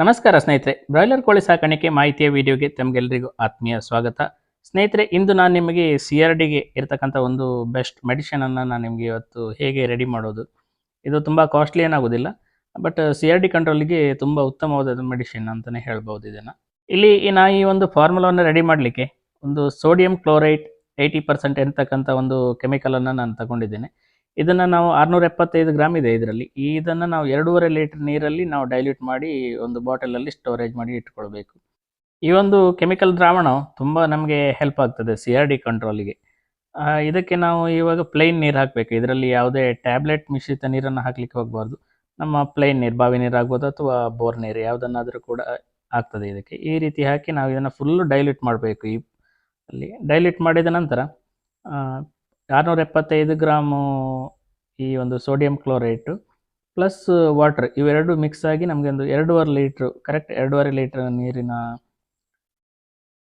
ನಮಸ್ಕಾರ ಸ್ನೇಹಿತರೆ, ಬ್ರಾಯ್ಲರ್ ಕೋಳಿ ಸಾಕಾಣಿಕೆ ಮಾಹಿತಿಯ ವಿಡಿಯೋಗೆ ತಮಗೆಲ್ಲರಿಗೂ ಆತ್ಮೀಯ ಸ್ವಾಗತ. ಸ್ನೇಹಿತರೆ, ಇಂದು ನಾನು ನಿಮಗೆ ಸಿ ಆರ್ ಡಿಗೆ ಇರತಕ್ಕಂಥ ಒಂದು ಬೆಸ್ಟ್ ಮೆಡಿಷನನ್ನು ನಾನು ನಿಮಗೆ ಇವತ್ತು ಹೇಗೆ ರೆಡಿ ಮಾಡೋದು. ಇದು ತುಂಬ ಕಾಸ್ಟ್ಲಿ ಏನಾಗೋದಿಲ್ಲ ಬಟ್ ಸಿ ಆರ್ ಡಿ ಕಂಟ್ರೋಲಿಗೆ ತುಂಬ ಉತ್ತಮವಾದ ಮೆಡಿಷನ್ ಅಂತಲೇ ಹೇಳ್ಬೋದು ಇದನ್ನು. ಇಲ್ಲಿ ನಾ ಈ ಒಂದು ಫಾರ್ಮುಲಾವನ್ನು ರೆಡಿ ಮಾಡಲಿಕ್ಕೆ ಒಂದು ಸೋಡಿಯಂ ಕ್ಲೋರೈಟ್ ಏಯ್ಟಿ ಪರ್ಸೆಂಟ್ ಇರ್ತಕ್ಕಂಥ ಒಂದು ಕೆಮಿಕಲನ್ನು ನಾನು ತಗೊಂಡಿದ್ದೇನೆ. ಇದನ್ನು ನಾವು ಆರುನೂರ ಎಪ್ಪತ್ತೈದು ಗ್ರಾಮ್ ಇದೆ ಇದರಲ್ಲಿ. ಇದನ್ನು ನಾವು ಎರಡೂವರೆ ಲೀಟರ್ ನೀರಲ್ಲಿ ನಾವು ಡೈಲ್ಯೂಟ್ ಮಾಡಿ ಒಂದು ಬಾಟಲಲ್ಲಿ ಸ್ಟೋರೇಜ್ ಮಾಡಿ ಇಟ್ಕೊಳ್ಬೇಕು. ಈ ಒಂದು ಕೆಮಿಕಲ್ ದ್ರಾವಣ ತುಂಬ ನಮಗೆ ಹೆಲ್ಪ್ ಆಗ್ತದೆ ಸಿ ಆರ್ ಡಿ ಕಂಟ್ರೋಲಿಗೆ ಇದಕ್ಕೆ ನಾವು ಇವಾಗ ಪ್ಲೈನ್ ನೀರು ಹಾಕಬೇಕು. ಇದರಲ್ಲಿ ಯಾವುದೇ ಟ್ಯಾಬ್ಲೆಟ್ ಮಿಶ್ರಿತ ನೀರನ್ನು ಹಾಕಲಿಕ್ಕೆ ಹೋಗಬಾರ್ದು. ನಮ್ಮ ಪ್ಲೈನ್ ನೀರು, ಬಾವಿ ನೀರು ಆಗ್ಬೋದು ಅಥವಾ ಬೋರ್ ನೀರು ಯಾವುದನ್ನಾದರೂ ಕೂಡ ಆಗ್ತದೆ ಇದಕ್ಕೆ. ಈ ರೀತಿ ಹಾಕಿ ನಾವು ಇದನ್ನು ಫುಲ್ಲು ಡೈಲ್ಯೂಟ್ ಮಾಡಬೇಕು ಈ, ಅಲ್ಲಿ. ಡೈಲ್ಯೂಟ್ ಮಾಡಿದ ನಂತರ ಆರುನೂರ ಎಪ್ಪತ್ತೈದು ಗ್ರಾಮು ಈ ಒಂದು ಸೋಡಿಯಂ ಕ್ಲೋರೈಟು ಪ್ಲಸ್ ವಾಟ್ರ್ ಇವೆರಡು ಮಿಕ್ಸ್ ಆಗಿ ನಮಗೆ ಒಂದು ಎರಡೂವರೆ ಲೀಟ್ರು, ಕರೆಕ್ಟ್ ಎರಡೂವರೆ ಲೀಟ್ರ್ ನೀರಿನ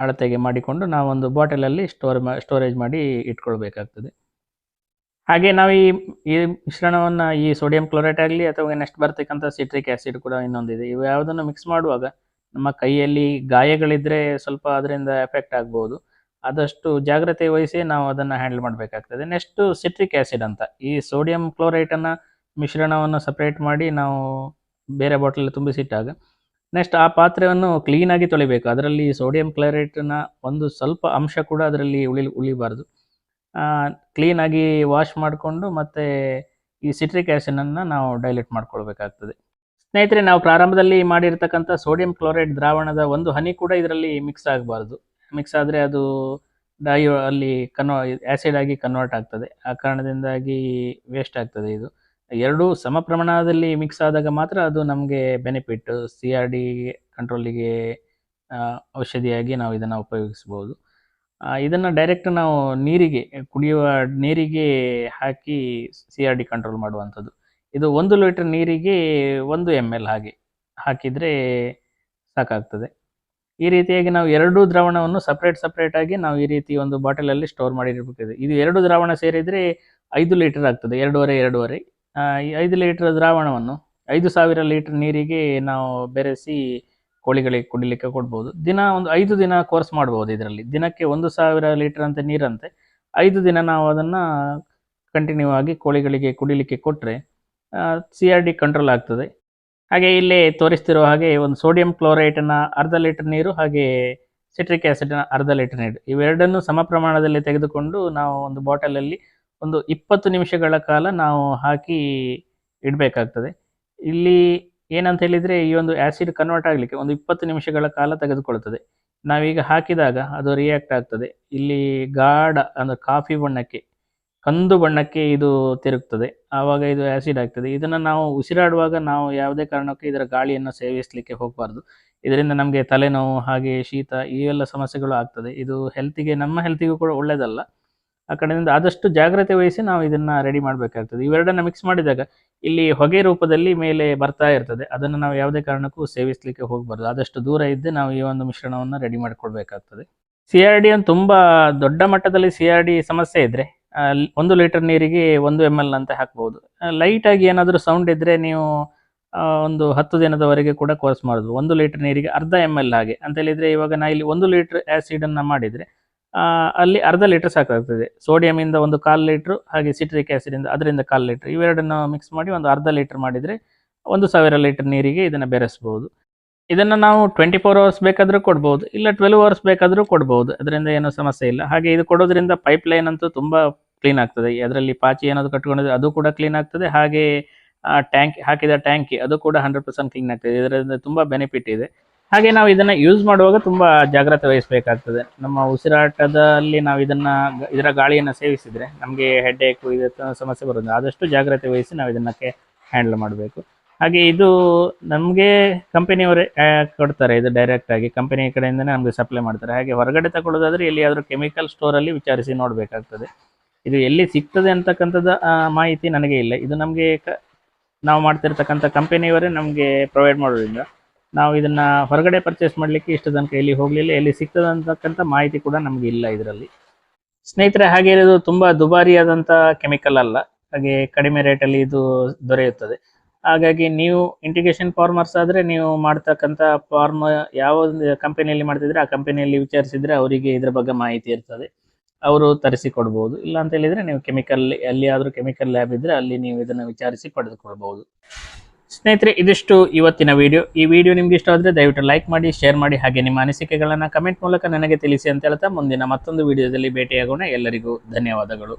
ಅಳತೆಗೆ ಮಾಡಿಕೊಂಡು ನಾವೊಂದು ಬಾಟಲಲ್ಲಿ ಸ್ಟೋರ್ ಮಾ, ಸ್ಟೋರೇಜ್ ಮಾಡಿ ಇಟ್ಕೊಳ್ಬೇಕಾಗ್ತದೆ. ಹಾಗೆ ನಾವು ಈ ಈ ಮಿಶ್ರಣವನ್ನು ಈ ಸೋಡಿಯಂ ಕ್ಲೋರೈಟ್ ಆಗಲಿ ಅಥವಾ ನೆಕ್ಸ್ಟ್ ಬರ್ತಕ್ಕಂಥ ಸಿಟ್ರಿಕ್ ಆ್ಯಸಿಡ್ ಕೂಡ ಇನ್ನೊಂದಿದೆ. ಇವು ಯಾವುದನ್ನು ಮಿಕ್ಸ್ ಮಾಡುವಾಗ ನಮ್ಮ ಕೈಯಲ್ಲಿ ಗಾಯಗಳಿದ್ದರೆ ಸ್ವಲ್ಪ ಅದರಿಂದ ಎಫೆಕ್ಟ್ ಆಗ್ಬೋದು. ಆದಷ್ಟು ಜಾಗ್ರತೆ ವಹಿಸಿ ನಾವು ಅದನ್ನು ಹ್ಯಾಂಡಲ್ ಮಾಡಬೇಕಾಗ್ತದೆ. ನೆಕ್ಸ್ಟು ಸಿಟ್ರಿಕ್ ಆ್ಯಸಿಡ್ ಅಂತ. ಈ ಸೋಡಿಯಂ ಕ್ಲೋರೈಟನ್ನು ಮಿಶ್ರಣವನ್ನು ಸಪ್ರೇಟ್ ಮಾಡಿ ನಾವು ಬೇರೆ ಬಾಟಲಲ್ಲಿ ತುಂಬಿಸಿಟ್ಟಾಗ ನೆಕ್ಸ್ಟ್ ಆ ಪಾತ್ರೆಯನ್ನು ಕ್ಲೀನಾಗಿ ತೊಳಿಬೇಕು. ಅದರಲ್ಲಿ ಸೋಡಿಯಂ ಕ್ಲೋರೈಟ್ನ ಒಂದು ಸ್ವಲ್ಪ ಅಂಶ ಕೂಡ ಅದರಲ್ಲಿ ಉಳಿ, ಉಳಿಬಾರ್ದು. ಕ್ಲೀನಾಗಿ ವಾಶ್ ಮಾಡಿಕೊಂಡು ಮತ್ತು ಈ ಸಿಟ್ರಿಕ್ ಆ್ಯಸಿಡನ್ನು ನಾವು ಡೈಲೆಟ್ ಮಾಡ್ಕೊಳ್ಬೇಕಾಗ್ತದೆ. ಸ್ನೇಹಿತರೆ, ನಾವು ಪ್ರಾರಂಭದಲ್ಲಿ ಮಾಡಿರ್ತಕ್ಕಂಥ ಸೋಡಿಯಂ ಕ್ಲೋರೈಡ್ ದ್ರಾವಣದ ಒಂದು ಹನಿ ಕೂಡ ಇದರಲ್ಲಿ ಮಿಕ್ಸ್ ಆಗಬಾರ್ದು. ಮಿಕ್ಸ್ ಆದರೆ ಅದು ಡೈ ಅಲ್ಲಿ ಕನ್ವ ಆ್ಯಸಿಡ್ ಆಗಿ ಕನ್ವರ್ಟ್ ಆಗ್ತದೆ. ಆ ಕಾರಣದಿಂದಾಗಿ ವೇಸ್ಟ್ ಆಗ್ತದೆ ಇದು. ಎರಡೂ ಸಮ ಪ್ರಮಾಣದಲ್ಲಿ ಮಿಕ್ಸ್ ಆದಾಗ ಮಾತ್ರ ಅದು ನಮಗೆ ಬೆನಿಫಿಟ್ ಸಿ ಆರ್ ಡಿ ಕಂಟ್ರೋಲಿಗೆ ಔಷಧಿಯಾಗಿ ನಾವು ಇದನ್ನು ಉಪಯೋಗಿಸ್ಬೋದು. ಇದನ್ನು ಡೈರೆಕ್ಟ್ ನಾವು ನೀರಿಗೆ, ಕುಡಿಯುವ ನೀರಿಗೆ ಹಾಕಿ ಸಿ ಆರ್ ಡಿ ಕಂಟ್ರೋಲ್ ಮಾಡುವಂಥದ್ದು. ಇದು ಒಂದು ಲೀಟರ್ ನೀರಿಗೆ ಒಂದು ಎಂ ಎಲ್ ಹಾಗೆ ಹಾಕಿದರೆ ಸಾಕಾಗ್ತದೆ. ಈ ರೀತಿಯಾಗಿ ನಾವು ಎರಡೂ ದ್ರಾವಣವನ್ನು ಸಪ್ರೇಟ್ ಸಪ್ರೇಟ್ ಆಗಿ ನಾವು ಈ ರೀತಿ ಒಂದು ಬಾಟಲಲ್ಲಿ ಸ್ಟೋರ್ ಮಾಡಿರ್ಬೇಕಿದೆ ಇದು ಎರಡು ದ್ರಾವಣ ಸೇರಿದರೆ ಐದು ಲೀಟರ್ ಆಗ್ತದೆ, ಎರಡೂವರೆ ಎರಡೂವರೆ. ಈ ಐದು ಲೀಟರ್ ದ್ರಾವಣವನ್ನು ಐದು ಸಾವಿರ ಲೀಟರ್ ನೀರಿಗೆ ನಾವು ಬೆರೆಸಿ ಕೋಳಿಗಳಿಗೆ ಕುಡಿಲಿಕ್ಕೆ ಕೊಡ್ಬೋದು. ದಿನ ಒಂದು ಐದು ದಿನ ಕೋರ್ಸ್ ಮಾಡ್ಬೋದು ಇದರಲ್ಲಿ. ದಿನಕ್ಕೆ ಒಂದು ಸಾವಿರ ಲೀಟರ್ ಅಂತ ನೀರಂತೆ. ಐದು ದಿನ ನಾವು ಅದನ್ನು ಕಂಟಿನ್ಯೂ ಆಗಿ ಕೋಳಿಗಳಿಗೆ ಕುಡಿಲಿಕ್ಕೆ ಕೊಟ್ಟರೆ ಸಿ ಆರ್ ಡಿ ಕಂಟ್ರೋಲ್ ಆಗ್ತದೆ. ಹಾಗೆ ಇಲ್ಲಿ ತೋರಿಸ್ತಿರೋ ಹಾಗೆ ಒಂದು ಸೋಡಿಯಂ ಕ್ಲೋರೈಟನ್ನು ಅರ್ಧ ಲೀಟರ್ ನೀರು ಹಾಗೆ ಸಿಟ್ರಿಕ್ ಆ್ಯಸಿಡ್ನ ಅರ್ಧ ಲೀಟರ್ ನೀರು. ಇವೆರಡನ್ನು ಸಮ ಪ್ರಮಾಣದಲ್ಲಿ ತೆಗೆದುಕೊಂಡು ನಾವು ಒಂದು ಬಾಟಲಲ್ಲಿ ಒಂದು ಇಪ್ಪತ್ತು ನಿಮಿಷಗಳ ಕಾಲ ನಾವು ಹಾಕಿ ಇಡಬೇಕಾಗ್ತದೆ. ಇಲ್ಲಿ ಏನಂತ ಹೇಳಿದರೆ ಈ ಒಂದು ಆ್ಯಸಿಡ್ ಕನ್ವರ್ಟ್ ಆಗಲಿಕ್ಕೆ ಒಂದು ಇಪ್ಪತ್ತು ನಿಮಿಷಗಳ ಕಾಲ ತೆಗೆದುಕೊಳ್ತದೆ. ನಾವೀಗ ಹಾಕಿದಾಗ ಅದು ರಿಯಾಕ್ಟ್ ಆಗ್ತದೆ. ಇಲ್ಲಿ ಗಾಢ ಅಂದರೆ ಕಾಫಿ ಬಣ್ಣಕ್ಕೆ ಕಂದು ಬಣ್ಣಕ್ಕೆ ಇದು ತಿರುಗ್ತದೆ. ಆವಾಗ ಇದು ಆ್ಯಸಿಡ್ ಆಗ್ತದೆ. ಇದನ್ನು ನಾವು ಉಸಿರಾಡುವಾಗ ನಾವು ಯಾವುದೇ ಕಾರಣಕ್ಕೂ ಇದರ ಗಾಳಿಯನ್ನು ಸೇವಿಸಲಿಕ್ಕೆ ಹೋಗಬಾರ್ದು. ಇದರಿಂದ ನಮಗೆ ತಲೆನೋವು, ಹಾಗೆ ಶೀತ ಇವೆಲ್ಲ ಸಮಸ್ಯೆಗಳು ಆಗ್ತದೆ. ಇದು ಹೆಲ್ತಿಗೆ ನಮ್ಮ ಹೆಲ್ತಿಗೂ ಕೂಡ ಒಳ್ಳೆಯದಲ್ಲ ಆ ಕಡೆಯಿಂದ ಆದಷ್ಟು ಜಾಗ್ರತೆ ವಹಿಸಿ ನಾವು ಇದನ್ನು ರೆಡಿ ಮಾಡಬೇಕಾಗ್ತದೆ. ಇವೆರಡನ್ನು ಮಿಕ್ಸ್ ಮಾಡಿದಾಗ ಇಲ್ಲಿ ಹೊಗೆ ರೂಪದಲ್ಲಿ ಮೇಲೆ ಬರ್ತಾ ಇರ್ತದೆ. ಅದನ್ನು ನಾವು ಯಾವುದೇ ಕಾರಣಕ್ಕೂ ಸೇವಿಸಲಿಕ್ಕೆ ಹೋಗಬಾರ್ದು. ಆದಷ್ಟು ದೂರ ಇದ್ದು ನಾವು ಈ ಒಂದು ಮಿಶ್ರಣವನ್ನು ರೆಡಿ ಮಾಡಿಕೊಳ್ಬೇಕಾಗ್ತದೆ. ಸಿ ಆರ್ ಡಿ ಒಂದು ತುಂಬ ದೊಡ್ಡ ಮಟ್ಟದಲ್ಲಿ ಸಿ ಆರ್ ಡಿ ಸಮಸ್ಯೆ ಇದ್ದರೆ ಒಂದು ಲೀಟರ್ ನೀರಿಗೆ ಒಂದು ಎಂ ಎಲ್ ಅಂತ ಹಾಕ್ಬೋದು. ಲೈಟಾಗಿ ಏನಾದರೂ ಸೌಂಡ್ ಇದ್ದರೆ ನೀವು ಒಂದು ಹತ್ತು ದಿನದವರೆಗೆ ಕೂಡ ಕೋರ್ಸ್ ಮಾಡೋದು ಒಂದು ಲೀಟರ್ ನೀರಿಗೆ ಅರ್ಧ ಎಂ ಎಲ್ ಹಾಗೆ. ಅಂತ ಹೇಳಿದರೆ ಇವಾಗ ನಾ ಇಲ್ಲಿ ಒಂದು ಲೀಟ್ರ್ ಆ್ಯಸಿಡನ್ನು ಮಾಡಿದರೆ ಅಲ್ಲಿ ಅರ್ಧ ಲೀಟ್ರ್ ಸಾಕಾಗ್ತದೆ. ಸೋಡಿಯಮಿಂದ ಒಂದು ಕಾಲು ಲೀಟ್ರು, ಹಾಗೆ ಸಿಟ್ರಿಕ್ ಆ್ಯಸಿಡಿಂದ ಅದರಿಂದ ಕಾಲು ಲೀಟ್ರ್, ಇವೆರಡನ್ನು ಮಿಕ್ಸ್ ಮಾಡಿ ಒಂದು ಅರ್ಧ ಲೀಟ್ರ್ ಮಾಡಿದರೆ ಒಂದು ಸಾವಿರ ಲೀಟರ್ ನೀರಿಗೆ ಇದನ್ನು ಬೆರೆಸ್ಬೋದು. ಇದನ್ನು ನಾವು ಟ್ವೆಂಟಿ ಫೋರ್ ಅವರ್ಸ್ ಬೇಕಾದರೂ ಕೊಡ್ಬೋದು, ಇಲ್ಲ ಟ್ವೆಲ್ವ್ ಅವರ್ಸ್ ಬೇಕಾದರೂ ಕೊಡ್ಬೋದು. ಅದರಿಂದ ಏನೂ ಸಮಸ್ಯೆ ಇಲ್ಲ. ಹಾಗೆ ಇದು ಕೊಡೋದ್ರಿಂದ ಪೈಪ್ ಲೈನ್ ಅಂತೂ ತುಂಬ ಕ್ಲೀನ್ ಆಗ್ತದೆ. ಅದರಲ್ಲಿ ಪಾಚಿ ಏನಾದರೂ ಕಟ್ಕೊಂಡಿದ್ರೆ ಅದು ಕೂಡ ಕ್ಲೀನ್ ಆಗ್ತದೆ. ಹಾಗೆ ಟ್ಯಾಂಕ್ ಹಾಕಿದ ಟ್ಯಾಂಕಿ ಅದು ಕೂಡ ಹಂಡ್ರೆಡ್ ಪರ್ಸೆಂಟ್ ಕ್ಲೀನ್ ಆಗ್ತದೆ. ಇದರಿಂದ ತುಂಬ ಬೆನಿಫಿಟ್ ಇದೆ. ಹಾಗೆ ನಾವು ಇದನ್ನು ಯೂಸ್ ಮಾಡುವಾಗ ತುಂಬ ಜಾಗ್ರತೆ ವಹಿಸಬೇಕಾಗ್ತದೆ. ನಮ್ಮ ಉಸಿರಾಟದಲ್ಲಿ ನಾವು ಇದನ್ನು, ಇದರ ಗಾಳಿಯನ್ನು ಸೇವಿಸಿದರೆ ನಮಗೆ ಹೆಡ್ಏಕು ಇದು ಸಮಸ್ಯೆ ಬರೋದು ಆದಷ್ಟು ಜಾಗ್ರತೆ ವಹಿಸಿ ನಾವು ಇದನ್ನಕ್ಕೆ ಹ್ಯಾಂಡಲ್ ಮಾಡಬೇಕು. ಹಾಗೆ ಇದು ನಮಗೆ ಕಂಪನಿಯವರೇ ಕೊಡ್ತಾರೆ. ಇದು ಡೈರೆಕ್ಟ್ ಆಗಿ ಕಂಪನಿ ಕಡೆಯಿಂದನೇ ನಮಗೆ ಸಪ್ಲೈ ಮಾಡ್ತಾರೆ. ಹಾಗೆ ಹೊರಗಡೆ ತಗೊಳ್ಳೋದಾದ್ರೆ ಎಲ್ಲಿಯಾದರೂ ಕೆಮಿಕಲ್ ಸ್ಟೋರಲ್ಲಿ ವಿಚಾರಿಸಿ ನೋಡಬೇಕಾಗ್ತದೆ. ಇದು ಎಲ್ಲಿ ಸಿಗ್ತದೆ ಅಂತಕ್ಕಂಥದ್ದು ಮಾಹಿತಿ ನನಗೆ ಇಲ್ಲ. ಇದು ನಮಗೆ ನಾವು ಮಾಡ್ತಿರ್ತಕ್ಕಂಥ ಕಂಪನಿಯವರೇ ನಮಗೆ ಪ್ರೊವೈಡ್ ಮಾಡೋದ್ರಿಂದ ನಾವು ಇದನ್ನು ಹೊರಗಡೆ ಪರ್ಚೇಸ್ ಮಾಡಲಿಕ್ಕೆ ಇಷ್ಟು ತನಕ ಎಲ್ಲಿ ಹೋಗಲಿಲ್ಲ, ಎಲ್ಲಿ ಸಿಗ್ತದೆ ಅಂತಕ್ಕಂಥ ಮಾಹಿತಿ ಕೂಡ ನಮಗೆ ಇಲ್ಲ ಇದರಲ್ಲಿ. ಸ್ನೇಹಿತರೆ, ಹಾಗೆ ಇದು ತುಂಬ ದುಬಾರಿಯಾದಂಥ ಕೆಮಿಕಲ್ ಅಲ್ಲ. ಹಾಗೆ ಕಡಿಮೆ ರೇಟಲ್ಲಿ ಇದು ದೊರೆಯುತ್ತದೆ. ಹಾಗಾಗಿ ನೀವು ಇಂಟಿಗ್ರೇಷನ್ ಫಾರ್ಮರ್ಸ್ ಆದರೆ ನೀವು ಮಾಡ್ತಕ್ಕಂಥ ಫಾರ್ಮ್ ಯಾವ ಕಂಪನಿಯಲ್ಲಿ ಮಾಡ್ತಿದ್ರೆ ಆ ಕಂಪನಿಯಲ್ಲಿ ವಿಚಾರಿಸಿದರೆ ಅವರಿಗೆ ಇದ್ರ ಬಗ್ಗೆ ಮಾಹಿತಿ ಇರ್ತದೆ. ಅವರು ತರಿಸಿ ಕೊಡ್ಬೋದು ಇಲ್ಲ ಅಂತ ಹೇಳಿದರೆ ನೀವು ಕೆಮಿಕಲ್ ಎಲ್ಲಿಯಾದರೂ ಕೆಮಿಕಲ್ ಲ್ಯಾಬ್ ಇದ್ದರೆ ಅಲ್ಲಿ ನೀವು ಇದನ್ನು ವಿಚಾರಿಸಿ ಪಡೆದುಕೊಳ್ಬೋದು. ಸ್ನೇಹಿತರೆ, ಇದಿಷ್ಟು ಇವತ್ತಿನ ವಿಡಿಯೋ ಈ ವಿಡಿಯೋ ನಿಮ್ಗೆ ಇಷ್ಟ ಆದರೆ ದಯವಿಟ್ಟು ಲೈಕ್ ಮಾಡಿ ಶೇರ್ ಮಾಡಿ, ಹಾಗೆ ನಿಮ್ಮ ಅನಿಸಿಕೆಗಳನ್ನು ಕಮೆಂಟ್ ಮೂಲಕ ನನಗೆ ತಿಳಿಸಿ ಅಂತ ಹೇಳ್ತಾ ಮುಂದಿನ ಮತ್ತೊಂದು ವಿಡಿಯೋದಲ್ಲಿ ಭೇಟಿಯಾಗೋಣ. ಎಲ್ಲರಿಗೂ ಧನ್ಯವಾದಗಳು.